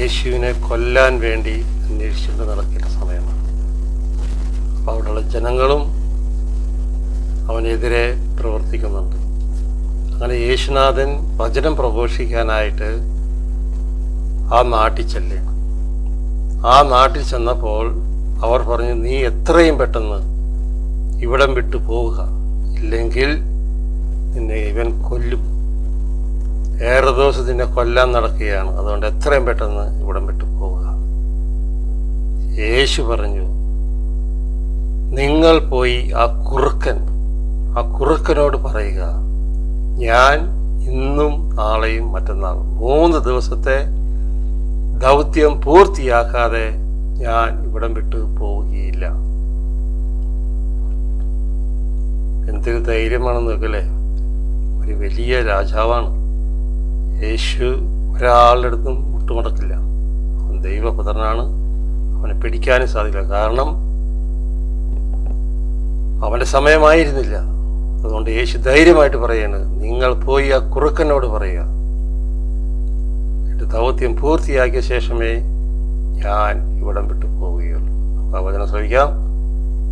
യേശുവിനെ കൊല്ലാൻ വേണ്ടി അന്വേഷിച്ചുകൊണ്ട് നടക്കുന്ന സമയമാണ്. അപ്പോൾ അവിടെയുള്ള ജനങ്ങളും അവനെതിരെ പ്രവർത്തിക്കുന്നുണ്ട്. അങ്ങനെ യേശുനാഥൻ വചനം പ്രഘോഷിക്കാനായിട്ട് ആ നാട്ടിൽ ചെല്ലുകയാണ് ആ നാട്ടിൽ ചെന്നപ്പോൾ അവർ പറഞ്ഞു നീ എത്രയും പെട്ടെന്ന് ഇവിടം വിട്ടു പോവുക. ഇല്ലെങ്കിൽ നിന്നെ ഇവൻ കൊല്ലും. ഏറെ ദിവസം നിന്നെ കൊല്ലാൻ നടക്കുകയാണ്. അതുകൊണ്ട് എത്രയും പെട്ടെന്ന് ഇവിടം വിട്ടു പോവുക. യേശു പറഞ്ഞു നിങ്ങൾ പോയി ആ കുറുക്കൻ ആ കുറുക്കനോട് പറയുക ഞാൻ ഇന്നും നാളെയും മറ്റന്നാളും മൂന്ന് ദിവസത്തെ ദൗത്യം പൂർത്തിയാക്കാതെ ഞാൻ ഇവിടം വിട്ടു പോവുകയില്ല. എന്തൊരു ധൈര്യമാണെന്ന് നോക്കല്ലേ? ഒരു വലിയ രാജാവാണ്. യേശു ഒരാളുടെ അടുത്തും മുട്ടുമുടക്കില്ല അവൻ ദൈവപുത്രനാണ്. അവനെ പിടിക്കാനും സാധിക്കില്ല. കാരണം അവന്റെ സമയമായിരുന്നില്ല. അതുകൊണ്ട് യേശു ധൈര്യമായിട്ട് പറയാണ് നിങ്ങൾ പോയി ആ കുറുക്കനോട് പറയുക. എന്റെ ദൗത്യം പൂർത്തിയാക്കിയ ശേഷമേ ഞാൻ ഇവിടം വിട്ടു പോവുകയുള്ളൂ. അപ്പോൾ ആ വചനം ശ്രമിക്കാം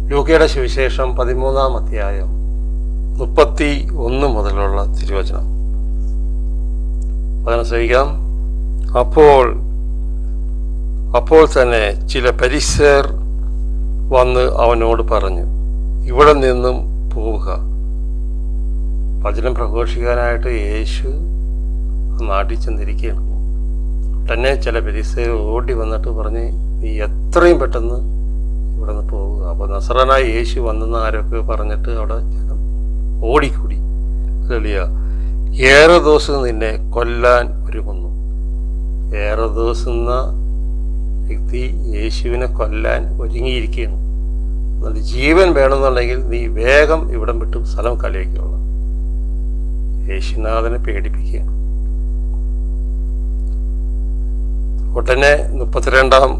ലൂക്കയുടെ സുവിശേഷം പതിമൂന്നാം അധ്യായം മുപ്പത്തി ഒന്ന് മുതലുള്ള തിരുവചനം. വചനം ശ്രമിക്കാം അപ്പോൾ അപ്പോൾ തന്നെ ചില പരിസർ വന്ന് അവനോട് പറഞ്ഞു ഇവിടെ നിന്നും പോവുക. വചനം പ്രഘോഷിക്കാനായിട്ട് യേശു നാട്ടിൽ ചെന്നിരിക്കുകയാണ് ഉടനെ ചില പരിസർ ഓടി വന്നിട്ട് പറഞ്ഞ് നീ എത്രയും പെട്ടെന്ന് ഇവിടെ നിന്ന് പോവുക. അപ്പോൾ നസറനായ യേശു വന്നെന്ന് ആരൊക്കെ പറഞ്ഞിട്ട് അവിടെ ഓടിക്കൂടി. കളിയ ഏറെ ദിവസം നിന്നെ കൊല്ലാൻ ഒരുങ്ങുന്നു. ഏറെ ദിവസം വ്യക്തി യേശുവിനെ കൊല്ലാൻ ഒരുങ്ങിയിരിക്കുന്നു. അതുകൊണ്ട് ജീവൻ വേണമെന്നുണ്ടെങ്കിൽ നീ വേഗം ഇവിടം വിട്ടും സ്ഥലം കളിയാക്കിയുള്ള യേശുനാഥനെ പേടിപ്പിക്കുക. ഉടനെ മുപ്പത്തിരണ്ടാം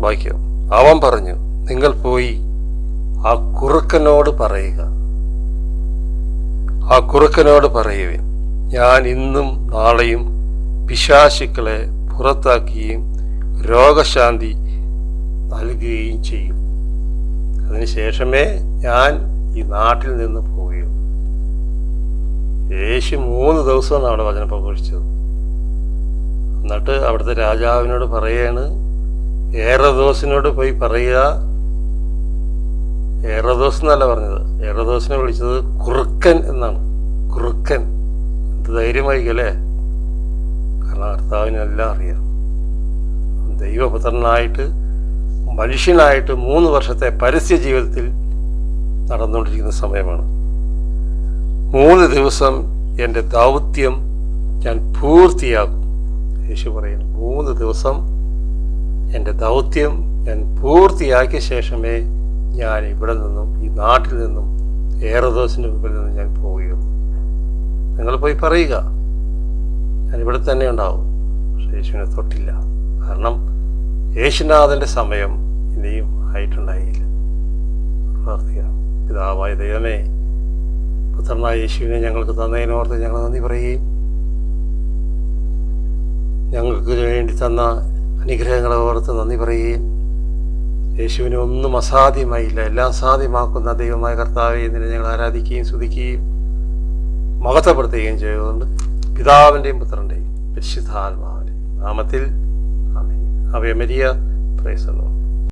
വാക്യം. അവൻ പറഞ്ഞു നിങ്ങൾ പോയി ആ കുറുക്കനോട് പറയുക. ആ കുറുക്കനോട് പറയുവിൻ. ഞാൻ ഇന്നും നാളെയും പിശാശുക്കളെ പുറത്താക്കുകയും രോഗശാന്തി നൽകുകയും ചെയ്യും. അതിനുശേഷമേ ഞാൻ ഈ നാട്ടിൽ നിന്ന് പോവുകയുള്ളൂ. യേശു മൂന്ന് ദിവസമാണ് അവിടെ വചനം പ്രഘോഷിച്ചത്. എന്നിട്ട് അവിടുത്തെ രാജാവിനോട് പറയാണ് ഏറദോസിനോട് പോയി പറയുക. ഏറദോസ് എന്നല്ല പറഞ്ഞത്. ഏറദോസിനെ വിളിച്ചത് കുറുക്കൻ എന്നാണ്. കുറുക്കൻ. ധൈര്യമായിരിക്കല്ലേ? കാരണം കർത്താവിനെല്ലാം അറിയാം. ദൈവപുത്രനായിട്ട് മനുഷ്യനായിട്ട് മൂന്ന് വർഷത്തെ പരസ്യ ജീവിതത്തിൽ നടന്നുകൊണ്ടിരിക്കുന്ന സമയമാണ്. മൂന്ന് ദിവസം എന്റെ ദൗത്യം ഞാൻ പൂർത്തിയാക്കും. യേശു പറയുന്നു മൂന്ന് ദിവസം എന്റെ ദൗത്യം ഞാൻ പൂർത്തിയാക്കിയ ശേഷമേ ഞാൻ ഇവിടെ നിന്നും ഈ നാട്ടിൽ നിന്നും ഏറെ ദിവസത്തിന് മുമ്പിൽ നിന്നും ഞാൻ പോവുകയുള്ളൂ. നിങ്ങൾ പോയി പറയുക. ഞാനിവിടെ തന്നെ ഉണ്ടാവും. പക്ഷെ യേശുവിനെ തൊട്ടില്ല. കാരണം യേശുനാഥന്റെ സമയം ഇനിയും ആയിട്ടുണ്ടായില്ല. പ്രാർത്ഥിക്കാം. പിതാവായ ദൈവമേ പുത്രനായ യേശുവിനെ ഞങ്ങൾക്ക് തന്നതിനോർത്ത് ഞങ്ങൾ നന്ദി പറയുകയും ഞങ്ങൾക്ക് വേണ്ടി തന്ന അനുഗ്രഹങ്ങളെ ഓർത്ത് നന്ദി പറയുകയും യേശുവിനെ ഒന്നും അസാധ്യമായില്ല. എല്ലാം സാധ്യമാക്കുന്ന ദൈവമായ കർത്താവെ ഇതിനെ ഞങ്ങൾ ആരാധിക്കുകയും സ്തുതിക്കുകയും മഹത്വപ്പെടുത്തുകയും ചെയ്തുകൊണ്ട് പിതാവിന്റെയും പുത്രന്റെയും പരിശുദ്ധാത്മാവിന്റെയും നാമത്തിൽ അവയമരിയ പ്രൈസലോ